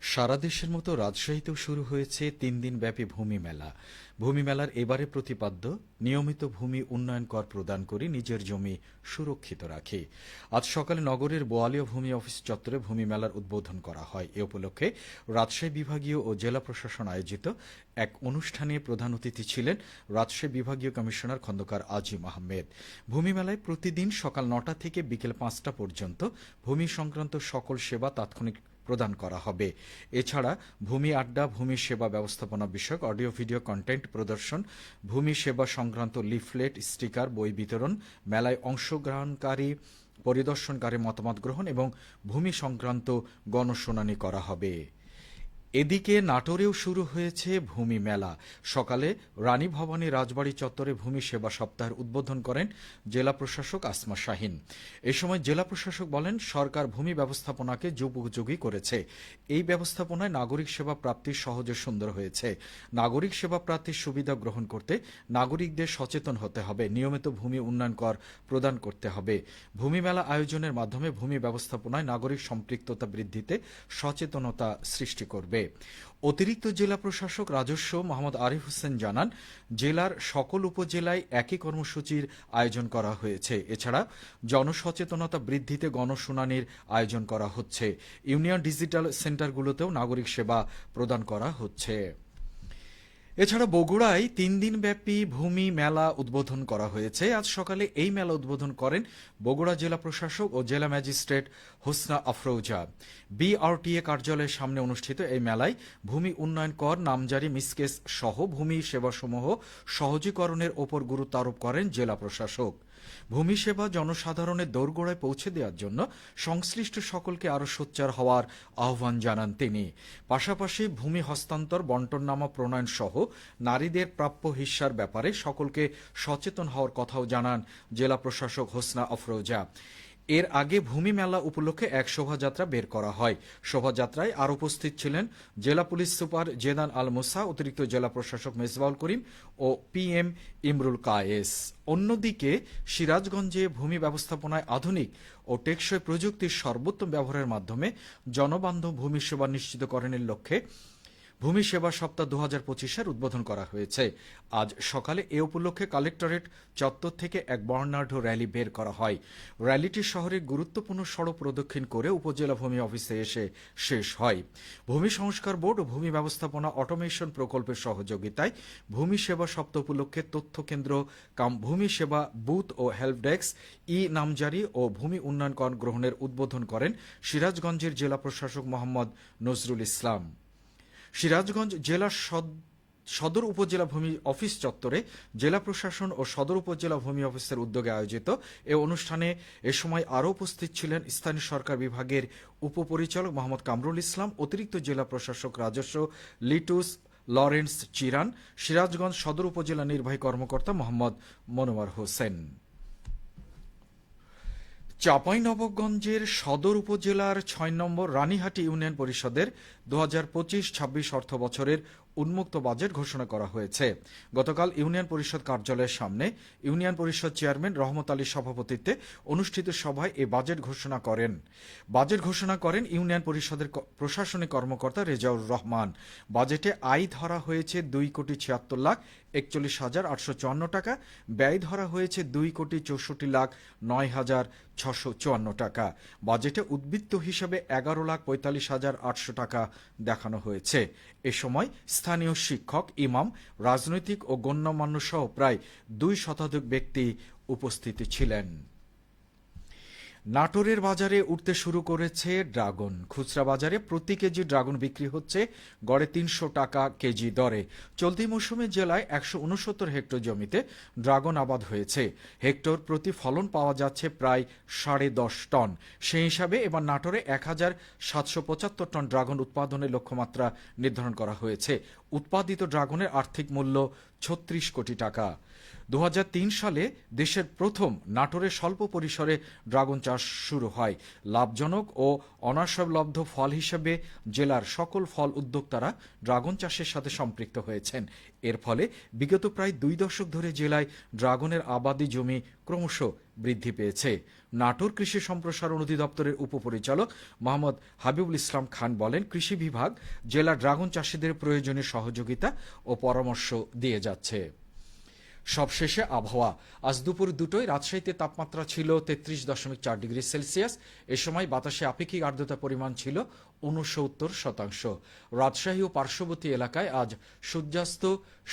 সারা দেশের মতো রাজশাহীতেও শুরু হয়েছে তিন দিন ব্যাপী ভূমি মেলা। ভূমি মেলার এবারে প্রতিপাদ্য, নিয়মিত ভূমি উন্নয়ন কর প্রদান করে নিজের জমি সুরক্ষিত রাখে। আজ সকালে নগরের বোয়ালীয় ভূমি অফিস চত্বরে ভূমি মেলার উদ্বোধন করা হয়। এ উপলক্ষে রাজশাহী বিভাগীয় ও জেলা প্রশাসন আয়োজিত এক অনুষ্ঠানে প্রধান অতিথি ছিলেন রাজশাহী বিভাগীয় কমিশনার খন্দকার আজিম আহমেদ। ভূমি মেলায় প্রতিদিন সকাল নটা থেকে বিকেল পাঁচটা পর্যন্ত ভূমি সংক্রান্ত সকল সেবা তাৎক্ষণিক প্রদান করা হবে। এছাড়া ভূমি আড্ডা, ভূমি সেবা ব্যবস্থাপনা বিষয়ক অডিও, ভিডিও কন্টেন্ট প্রদর্শন, ভূমি সেবা সংক্রান্ত লিফলেট, স্টিকার, বই বিতরণ, মেলায় অংশগ্রহণকারী, পরিদর্শনকারী মতামত গ্রহণ এবং ভূমি সংক্রান্ত গণশুনানি করা হবে। এদিকে নাটোরেও শুরু হয়েছে ভূমি মেলা। সকালে রানী ভবানী রাজবাড়ী চত্বরে ভূমি সেবা সপ্তাহের উদ্বোধন করেন জেলা প্রশাসক আসমা শাহিন। এ সময় জেলা প্রশাসক বলেন, সরকার ভূমি ব্যবস্থাপনাকে যুগোপযোগী করেছে। এই ব্যবস্থাপনায় নাগরিক সেবা প্রাপ্তি সহজে সুন্দর হয়েছে। নাগরিক সেবা প্রাপ্তির সুবিধা গ্রহণ করতে নাগরিকদের সচেতন হতে হবে। নিয়মিত ভূমি উন্নয়ন কর প্রদান করতে হবে। ভূমি মেলা আয়োজনের মাধ্যমে ভূমি ব্যবস্থাপনায় নাগরিক সম্পৃক্ততা বৃদ্ধিতে সচেতনতা সৃষ্টি করবে। অতিরিক্ত জেলা প্রশাসক রাজস্ব মোহাম্মদ আরিফ হোসেন জানান, জেলার সকল উপজেলায় একই কর্মসূচির আয়োজন করা হয়েছে। এছাড়া জনসচেতনতা বৃদ্ধিতে গণশুনানির আয়োজন করা হচ্ছে। ইউনিয়ন ডিজিটাল সেন্টারগুলোতেও নাগরিক সেবা প্রদান করা হচ্ছে। এছাড়া বগুড়ায় তিন দিনব্যাপী ভূমি মেলা উদ্বোধন করা হয়েছে। আজ সকালে এই মেলা উদ্বোধন করেন বগুড়া জেলা প্রশাসক ও জেলা ম্যাজিস্ট্রেট হোসনা আফরৌজা। বিআরটিএ কার্যালয়ের সামনে অনুষ্ঠিত এই মেলায় ভূমি উন্নয়ন কর, নামজারি, মিসকেস সহ ভূমি সেবাসমূহ সহজীকরণের ওপর গুরুত্ব আরোপ করেন জেলা প্রশাসক। ভূমি সেবা জনসাধারণের দোরগোড়ায় পৌঁছে দেওয়ার জন্য সংশ্লিষ্ট সকলকে আরও সোচ্চার হওয়ার আহ্বান জানান তিনি। পাশাপাশি ভূমি হস্তান্তর, বন্টননামা প্রণয়ন সহ নারীদের প্রাপ্য হিস্যার ব্যাপারে সকলকে সচেতন হওয়ার কথাও জানান জেলা প্রশাসক হোসনা আফরোজা। এর আগে ভূমি মেলা উপলক্ষে এক শোভাযাত্রা বের করা হয়। শোভাযাত্রায় আর উপস্থিত ছিলেন জেলা পুলিশ সুপার জেদান আল মুসা অতিরিক্ত জেলা প্রশাসক মেজবাউল করিম ও পিএম ইমরুল কায়েস। অন্যদিকে সিরাজগঞ্জে ভূমি ব্যবস্থাপনায় আধুনিক ও টেকসই প্রযুক্তির সর্বোত্তম ব্যবহারের মাধ্যমে জনবান্ধব ভূমি সেবা নিশ্চিতকরণের লক্ষ্যে ভূমি সেবা সপ্তাহ দু হাজার পঁচিশের উদ্বোধন করা হয়েছে। আজ সকালে এ উপলক্ষে কালেক্টরেট চত্বর থেকে এক বর্ণাঢ্য র্যালি বের করা হয়। র্যালিটি শহরের গুরুত্বপূর্ণ সড়ক প্রদক্ষিণ করে উপজেলা ভূমি অফিসে এসে শেষ হয়। ভূমি সংস্কার বোর্ড ও ভূমি ব্যবস্থাপনা অটোমেশন প্রকল্পের সহযোগিতায় ভূমি সেবা সপ্তাহ উপলক্ষে তথ্য কেন্দ্র, কাম, ভূমি সেবা বুথ ও হেল্প ডেস্ক ই নামজারি ও ভূমি উন্নয়ন কর গ্রহণের উদ্বোধন করেন সিরাজগঞ্জের জেলা প্রশাসক মোহাম্মদ নজরুল ইসলাম। সিরাজগঞ্জ জেলা সদ- সদর উপজেলা ভূমি অফিস চত্বরে জেলা প্রশাসন ও সদর উপজেলা ভূমি অফিসের উদ্যোগে আয়োজিত এ অনুষ্ঠানে এ সময় আরও উপস্থিত ছিলেন স্থানীয় সরকার বিভাগের উপপরিচালক মোহাম্মদ কামরুল ইসলাম, অতিরিক্ত জেলা প্রশাসক রাজস্ব লিটুস লরেন্স চিরান, সিরাজগঞ্জ সদর উপজেলা নির্বাহী কর্মকর্তা মোহাম্মদ মনোয়ার হোসেন। চাঁপাইনবাবগঞ্জের সদর উপজেলার ছয় নম্বর রানীহাটি ইউনিয়ন পরিষদের দু হাজার পঁচিশ ছাব্বিশ অর্থ বছরের উন্মুক্ত বাজেট ঘোষণা করা হয়েছে। গতকাল ইউনিয়ন পরিষদ কার্যালয়ের সামনে ইউনিয়ন পরিষদ চেয়ারম্যান রহমত আলীর সভাপতিত্বে অনুষ্ঠিত সভায় এ বাজেট ঘোষণা করেন। বাজেট ঘোষণা করেন ইউনিয়ন পরিষদের প্রশাসনিক কর্মকর্তা রেজাউর রহমান। বাজেটে আয় ধরা হয়েছে দুই কোটি ছিয়াত্তর লাখ একচল্লিশ হাজার আটশো চুয়ান্ন টাকা। ব্যয় ধরা হয়েছে দুই কোটি চৌষট্টি লাখ নয় হাজার ছশো চুয়ান্ন টাকা। বাজেটে উদ্বৃত্ত হিসেবে এগারো লাখ পঁয়তাল্লিশ হাজার আটশো টাকা দেখানো হয়েছে। এ সময় স্থানীয় শিক্ষক, ইমাম, রাজনৈতিক ও গণ্যমান্য সহ প্রায় দুই শতাধিক ব্যক্তি উপস্থিত ছিলেন। নাটোরের বাজারে উঠতে শুরু করেছে ড্রাগন। খুচরা বাজারে প্রতি কেজি ড্রাগন বিক্রি হচ্ছে গড়ে তিনশো টাকা কেজি দরে। চলতি মৌসুমে জেলায় একশো উনসত্তর হেক্টর জমিতে ড্রাগন আবাদ হয়েছে। হেক্টর প্রতি ফলন পাওয়া যাচ্ছে প্রায় সাড়ে দশ টন। সেই হিসাবে এবার নাটোরে এক হাজার সাতশো পঁচাত্তর টন ড্রাগন উৎপাদনের লক্ষ্যমাত্রা নির্ধারণ করা হয়েছে। উৎপাদিত ড্রাগনের আর্থিক মূল্য ছত্রিশ কোটি টাকা। দু হাজার তিন সালে দেশের প্রথম নাটোরে স্বল্প পরিসরে ড্রাগন চাষ শুরু হয়। লাভজনক ও অনাসলব্ধ ফল হিসেবে জেলার সকল ফল উদ্যোক্তারা ড্রাগন চাষের সাথে সম্পৃক্ত হয়েছেন। এর ফলে বিগত প্রায় দুই দশক ধরে জেলায় ড্রাগনের আবাদি জমি ক্রমশ বৃদ্ধি পেয়েছে। নাটোর কৃষি সম্প্রসারণ অধিদপ্তরের উপপরিচালক মোহাম্মদ হাবিবুল ইসলাম খান বলেন, কৃষি বিভাগ জেলা ড্রাগন চাষিদের প্রয়োজনীয় সহযোগিতা ও পরামর্শ দিয়ে যাচ্ছে। সবশেষে আবহাওয়া। আজ দুপুর দুটোয় রাজশাহীতে তাপমাত্রা ছিল তেত্রিশ দশমিক চার ডিগ্রি সেলসিয়াস। এ সময় বাতাসে আপেক্ষিক আর্দ্রতা পরিমাণ ছিল উনসত্তর শতাংশ। রাজশাহী ও পার্শ্ববর্তী এলাকায় আজ সূর্যাস্ত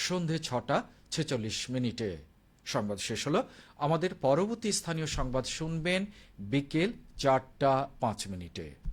সন্ধে ছটা ছেচল্লিশ মিনিটে। সংবাদ শেষ হলো। আমাদের পরবর্তী স্থানীয় সংবাদ শুনবেন বিকেল চারটা পাঁচ মিনিটে।